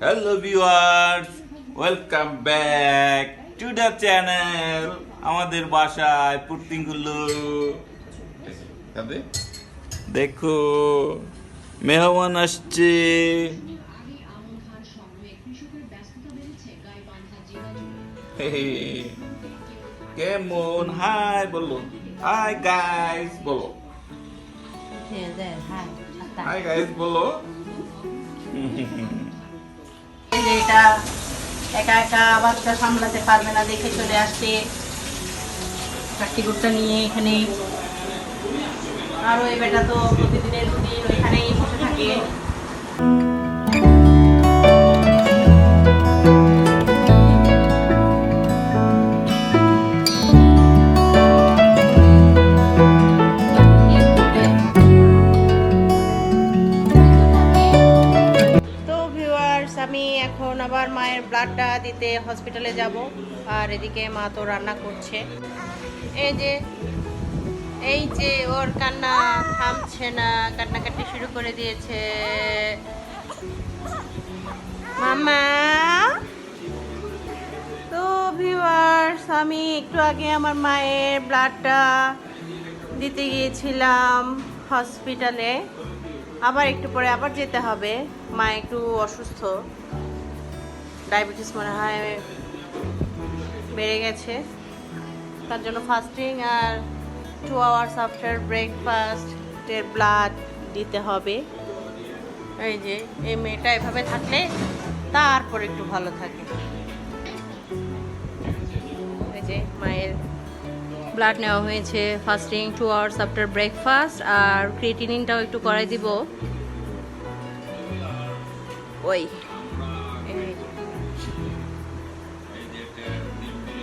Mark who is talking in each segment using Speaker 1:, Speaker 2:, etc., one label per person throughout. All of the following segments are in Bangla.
Speaker 1: Hello viewers welcome back to the channel আমাদের বাসায় পুর্তিংগুলো দেখো মেহমান আসছে। কেমন? হাই বলো। হাই গাইস বলো। হাই গাইস বলো।
Speaker 2: যে এটা একা বাচ্চা সামলাতে পারবে না, দেখে চলে আসছে। প্রাকটিকুটটা নিয়ে এখানে। আর ওই বেটা তো প্রতিদিনের রুটিন ওইখানেই বসে থাকে। হসপিটালে যাব, আর এদিকে মা তো রান্না করছে। এই যে এই যে ওর কান্না থামছে না, কান্নাকাটি শুরু করে দিয়েছে। মামা তো ভিউয়ার্স আমি একটু আগে আমার মায়ের ব্লাডটা দিতে গিয়েছিলাম হসপিটালে আবার একটু পরে আবার যেতে হবে। মা একটু অসুস্থ। ডায়াবেটিস মনে হয় বেড়ে গেছে। তার জন্য ফাস্টিং আর টু আওয়ার্স আফটার ব্রেকফাস্টের ব্লাড দিতে হবে। এই যে, এই মেয়েটা এভাবে থাকলে তারপর একটু ভালো থাকে। এই যে, মায়ের ব্লাড নেওয়া হয়েছে। Fasting two hours after breakfast আর ক্রিয়েটিনিনটাও একটু করাই দিব। ওই।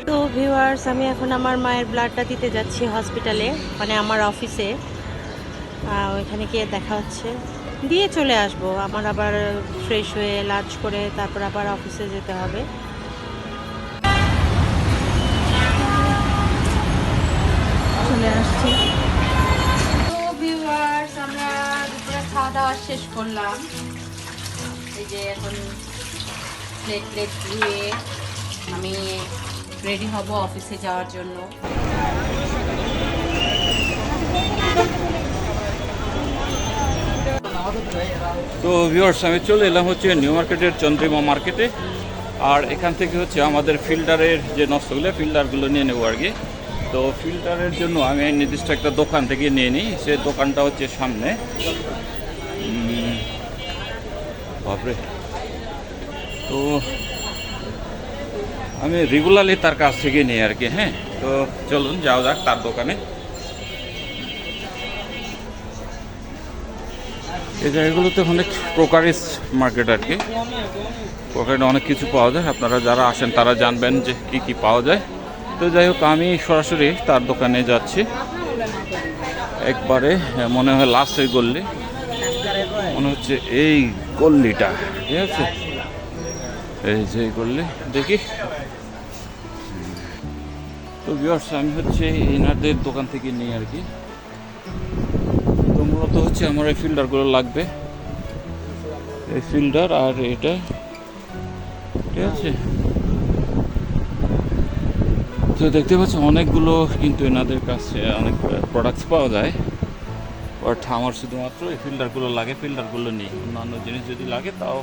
Speaker 2: তো ভিউয়ার্স আমি এখন আমার মায়ের ব্লাডটা দিতে যাচ্ছি হসপিটালে মানে আমার অফিসে ওইখানে গিয়ে দেখা হচ্ছে। দিয়ে চলে আসব। আমার আবার ফ্রেশ হয়ে লাঞ্চ করে তারপর আবার অফিসে যেতে হবে। চলে আসছি। খাওয়া দাওয়া শেষ করলাম। এই যে এখন প্লেট প্লেট ধুয়ে আমি রেডি হব অফিসে যাওয়ার জন্য।
Speaker 1: তো ভিউয়ার্স আমি চলে এলাম হচ্ছে নিউ মার্কেটের চন্দ্রিমা মার্কেটে। আর এখান থেকে হচ্ছে আমাদের ফিল্টারের যে নষ্টগুলো ফিল্টারগুলো নিয়ে নেব আর কি। তো ফিল্টারের জন্য আমি নির্দিষ্ট একটা দোকান থেকে নিয়ে নিই। সে দোকানটা হচ্ছে সামনে। বাপরে। তো আমি রেগুলারলি তার কাছ থেকে নিই আর কি হ্যাঁ? তো চলুন যাও যাক তার দোকানে। এই জায়গাগুলোতে অনেক প্রকারিস মার্কেট আর কি। প্রকারে অনেক কিছু পাওয়া যায়। আপনারা যারা আসেন, তারা জানবেন যে কি কি পাওয়া যায়। তো যাই হোক, আমি সরাসরি তার দোকানে যাচ্ছি। একবারে, মনে হয় লাস্টের গল্লি। মনে হচ্ছে এই গল্লিটা, ঠিক আছে? এই যে গল্লি, দেখি। তো বিয়ার্স আমি হচ্ছে এনাদের দোকান থেকে নিই আর কি। তো মূলত হচ্ছে আমার এই ফিল্টারগুলো লাগবে। এই ফিল্টার আর এটা। ঠিক আছে? তো দেখতে পাচ্ছি, অনেকগুলো কিন্তু এনাদের কাছে অনেক প্রোডাক্টস পাওয়া যায়। বাট আমার শুধুমাত্র এই ফিল্টারগুলো লাগে ফিল্টারগুলো নেই। অন্যান্য জিনিস যদি লাগে, তাও।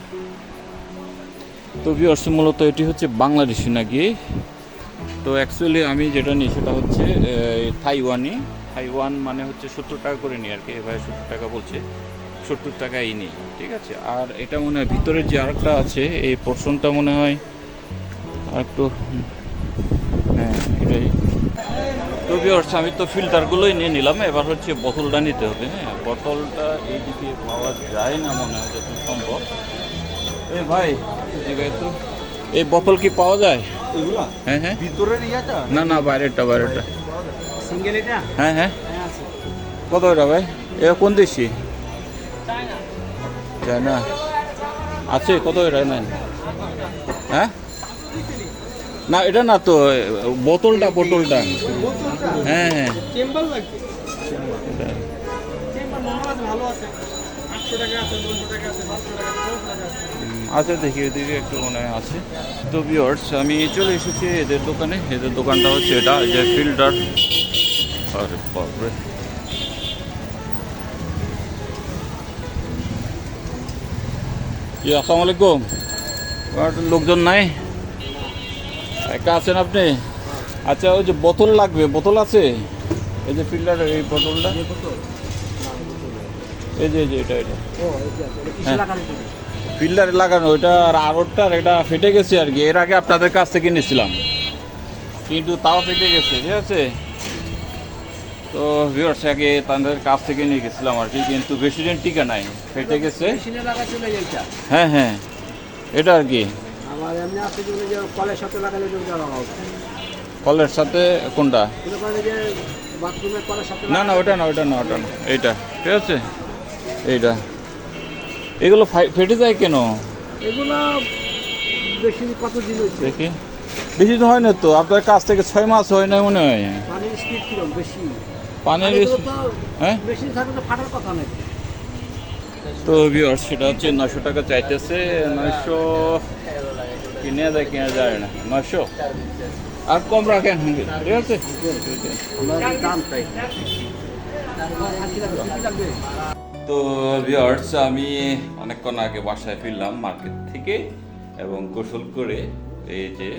Speaker 1: তো ভিউয়ার্স মূলত এটি হচ্ছে বাংলাদেশি নাকি? তো অ্যাকচুয়ালি আমি যেটা নিই সেটা হচ্ছে থাইওয়ানি থাইওয়ান মানে হচ্ছে সত্তর টাকা করে নিই আর কি, এভাবে সত্তর টাকা বলছে। সত্তর টাকাই নিই, ঠিক আছে? আর এটা মনে হয় ভিতরের যে আরেকটা আছে, এই পোর্শনটা মনে হয় আর একটু হ্যাঁ এটাই। তো ভিউয়ার্স আমি তো ফিল্টারগুলোই নিয়ে নিলাম, এবার হচ্ছে বোতলটা নিতে হবে হ্যাঁ? বোতলটা এইদিকে পাওয়া যায় না মনে হয় যত সম্ভব। এ ভাই, এই বোতল কি পাওয়া যায়?
Speaker 3: এগুলা?
Speaker 1: হ্যাঁ হ্যাঁ।
Speaker 3: ভিতরের ইয়াটা?
Speaker 1: না না বাইরেরটা বাইরেরটা।
Speaker 3: সিঙ্গেল এটা?
Speaker 1: হ্যাঁ হ্যাঁ। কত এটা ভাই? এটা কোন দেশি? চায়না। আছে কত এটা নেন? হ্যাঁ? না এটা না তো বোতলটা বোতলটা। হ্যাঁ হ্যাঁ।
Speaker 3: ভালো আছে। টাকা আছে টাকা আছে টাকা আছে দশ টাকা আছে।
Speaker 1: উম, আচ্ছা দেখি এদিকে একটু মনে হয় আছে। তো ভিওর্স আমি চলে এসেছি এদের দোকানে। এদের দোকানটা হচ্ছে এটা যে ফিল্টার আরে বাপরে। আসসালামু আলাইকুম। লোকজন নাই? একা আছেন আপনি? আচ্ছা ওই যে বোতল লাগবে বোতল আছে? এই যে ফিল্টার এই বোতলটা? এই যে এই যে এটা এটা। হ্যাঁ। ফিল্টার লাগানো ওইটা আর আরোটার এটা ফেটে গেছে আর কি। এর আগে আপনাদের কাছ থেকে নিয়েছিলাম। কিন্তু তাও ফেটে গেছে ঠিক আছে? তো ভিউয়ার্স আগে তাদের কাছ থেকে নিয়ে গেছিলাম আর কি কিন্তু বেশি দিন টিকা নাই ফেটে গেছে। হ্যাঁ হ্যাঁ এটা আর কি।
Speaker 3: কলের সাথে
Speaker 1: কোনটা? না না ওটা না ওটা না ওটা না এইটা ঠিক আছে? এইটা। এগুলো ফাই- ফেটে যায় কেন?
Speaker 3: এগুলো বেশি কত দিন হচ্ছে
Speaker 1: দেখি। বেশি তো হয় না তো আপনার কাছ থেকে ছয় মাস হয় না মনে হয়।
Speaker 3: পানির স্পিড কিরম? বেশি?
Speaker 1: পানির হ্যাঁ?
Speaker 3: মেশিন থাকলে তো ফাটার কথা নেই
Speaker 1: তো ভিউয়ার্স সেটা হচ্ছে নশো টাকা চাইতেছে নয়শো কিনে যায় কিনা যায় না নয়শো। আর কম রাখেন ঠিক আছে?
Speaker 3: দাম চাই।
Speaker 1: তো ভিউয়ার্স আমি অনেকক্ষণ আগে বাসায় ফিরলাম মার্কেট থেকে এবং গোসল করে এই যে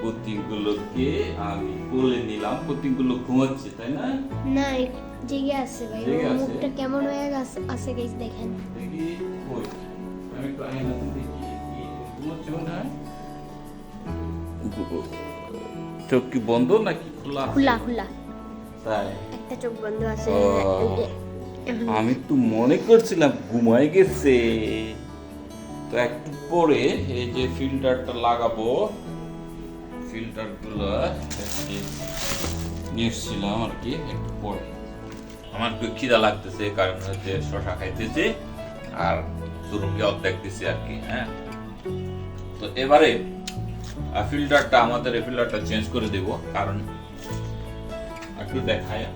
Speaker 1: পুতিগুলোকে আমি কোলে নিলাম। পুতিগুলো ঘুমাচ্ছে তাই না?
Speaker 4: না জেগে আছে ভাই? মুখটা কেমন হয়ে গেছে আছে গাইস দেখেন।
Speaker 1: দেখি কই আমি একটু আয়নাতে দেখি। কি ঘুমাচ্ছে হয়? চোখ কি বন্ধ নাকি খোলা
Speaker 4: খোলা খোলা।
Speaker 1: তাই।
Speaker 4: একটা চোখ বন্ধ আছে
Speaker 1: আমি তো মনে করছিলাম ঘুমাই গেছে। তো একটু পরে এই যে ফিল্টারটা লাগাবো ফিল্টারগুলো নিয়ে এসেছিলাম আর কি, একটু পরে। আমার একটু খিদা লাগতেছে কারণ হচ্ছে শশা খাইতেছি আর দুরুমকে অর্ধেক দিছি আর কি হ্যাঁ। তো এবারে ফিল্টারটা আমাদের এই ফিল্টারটা চেঞ্জ করে দেব, কারণ একটু দেখায়।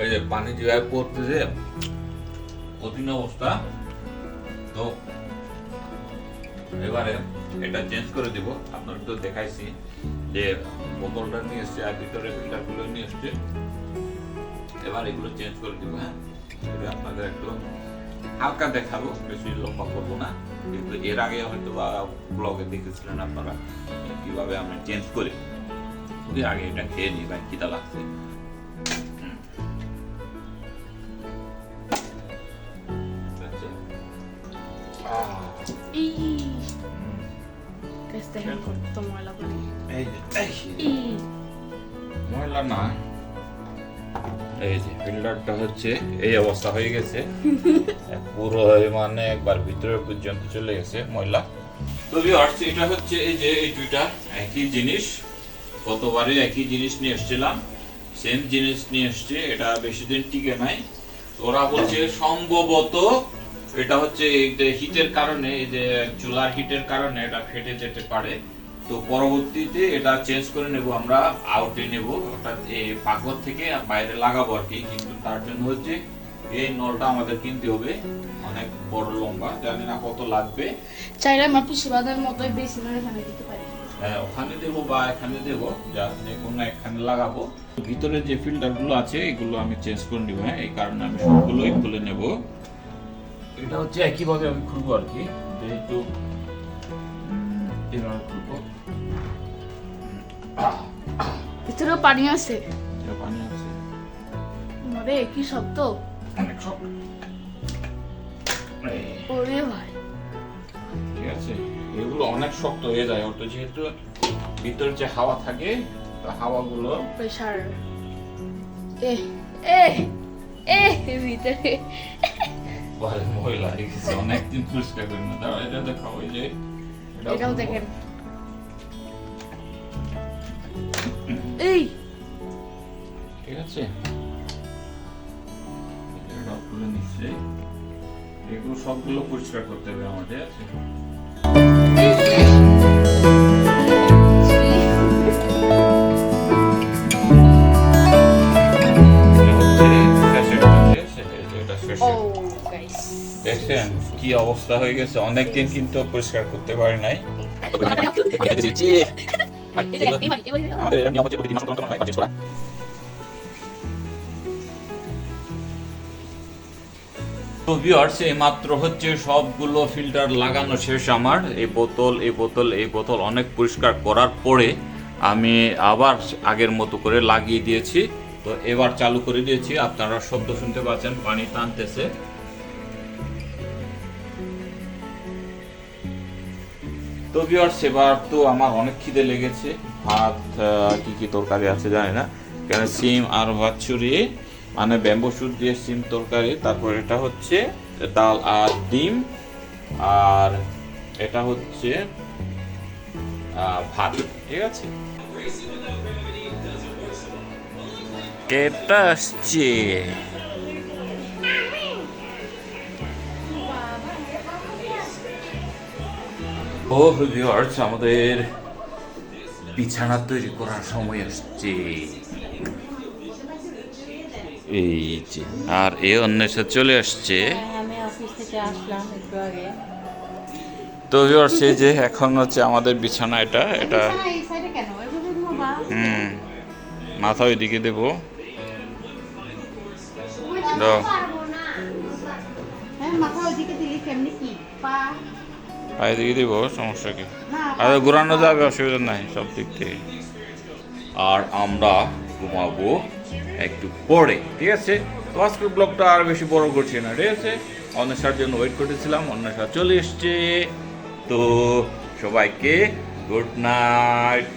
Speaker 1: এই যে পানি যেভাবে পড়তেছে, কঠিন অবস্থা। তো এবারে এটা চেঞ্জ করে দিব। আপনার তো দেখাইছি যে বোতলটা নিয়ে এসছে আর ভিতরে ফিল্টারগুলো নিয়ে এসছে। এবার এগুলো চেঞ্জ করে দিব হ্যাঁ? এটা আপনাদের একটু হালকা দেখাবো, বেশি লম্বা করব না। কিন্তু এর আগে হয়তো বা ব্লগে দেখেছিলেন আপনারা কীভাবে আমরা চেঞ্জ করি। ওই আগে এটা খেয়ে নিই, ভাই, খিদা লাগছে।
Speaker 5: কত ময়লা করে
Speaker 1: এই যে, এই যে। ময়লা না। এই যে ফিল্টারটা হচ্ছে এই অবস্থা হয়ে গেছে। পুরো মানে একবার ভিতরে পর্যন্ত চলে গেছে ময়লা। তো ভিউয়ার্স এটা হচ্ছে এই যে এই দুইটা একই জিনিস। গতবারে একই জিনিস নিয়ে এসেছিলাম। সেম জিনিস নিয়ে এসছে এটা বেশি দিন টিকে নাই। ওরা বলছে সম্ভবত এটা হচ্ছে এই যে হিটের কারণে এই যে চুলার হিটের কারণে এটা ফেটে যেতে পারে। তো পরবর্তীতে এটা চেঞ্জ করে নেব আমরা আউটে নেব। অর্থাৎ এই পাকঘর থেকে বাইরে লাগাবো আর কি কিন্তু তার জন্য হচ্ছে এই নলটা আমাদের কিনতে হবে। অনেক বড় লম্বা জানি না কত লাগবে।
Speaker 5: চাইলে আমরা পিসিবাদের মতোই বেসিনের এখানে দিতে পারি।
Speaker 1: হ্যাঁ, ওখানে দেবো বা এখানে দেবো যা যে কোনো এখানে লাগাবো। ভিতরে যে ফিল্টারগুলো আছে এগুলো আমি চেঞ্জ করে নিব হ্যাঁ এই কারণে আমি সবগুলোই খুলে নেব। এটা হচ্ছে একইভাবে আমি খুলবো আর কি যেহেতু এভাবে খুলবো।
Speaker 5: ভিতরেও পানি আছে?
Speaker 1: এটা পানি আছে।
Speaker 5: আরে কি শব্দ
Speaker 1: অনেক
Speaker 5: ওরে ভাই।
Speaker 1: ঠিক আছে। এগুলো অনেক শক্ত হয়ে যায়। ওটা যেহেতু ভিতরে যে হাওয়া থাকে তা হাওয়াগুলো
Speaker 5: প্রেশার। এ এ এ ভিতরে।
Speaker 1: হয়ে গেছে। অনেকদিন পরিষ্কার করি না। এটা দেখাও যে।
Speaker 5: এটাও দেখেন। এই।
Speaker 1: ঠিক আছে। খুলে নিচ্ছে। এগুলো সবগুলো পরিষ্কার করতে হবে আমাদের আছে? দেখছেন কি অবস্থা হয়ে গেছে? অনেকদিন কিন্তু পরিষ্কার করতে পারি নাই। তো ভিউয়ার্স এই মাত্র হচ্ছে সবগুলো ফিল্টার লাগানো শেষ আমার। এই বোতল এই বোতল এই বোতল অনেক পরিষ্কার করার পরে আমি আবার আগের মতো করে লাগিয়ে দিয়েছি। তো এবার চালু করে দিয়েছি। আপনারা শব্দ শুনতে পাচ্ছেন পানি টানতেছে। তো ভিউয়ার্স এবার তো আমার অনেক খিদে লেগেছে। ভাত কি কি তরকারি আছে জানি না। কেন সিম আর ভাত ছুরি মানে ব্যাম্বো শুট দিয়ে সিম তরকারি। তারপর এটা হচ্ছে ডাল আর ডিম। আর এটা হচ্ছে ভাত, ঠিক আছে? এটা আসছে। ও ভিউয়ার্স আমাদের বিছানা তৈরি করার সময় আসছে। এই যে আর এ অন্বেষা চলে আসছে।
Speaker 2: আগে।
Speaker 1: তো ভিউয়ার্স এই যে এখন হচ্ছে আমাদের বিছানা এটা এটা হুম মাথা ওইদিকে দেবো। দাও
Speaker 2: হ্যাঁ মাথা ওইদিকে দিলে কেমনি কি? পা
Speaker 1: পায়ে দিয়ে দিব, সমস্যা কি? আর ঘোরানো যাবে, অসুবিধা নাই, সব দিক থেকে। আর আমরা ঘুমাবো একটু পরে, ঠিক আছে? তো আজকের ব্লগটা আর বেশি বড় করছি না, ঠিক আছে? অন্বেষার জন্য ওয়েট করেছিলাম অন্বেষা চলে এসছে। তো সবাইকে গুড নাইট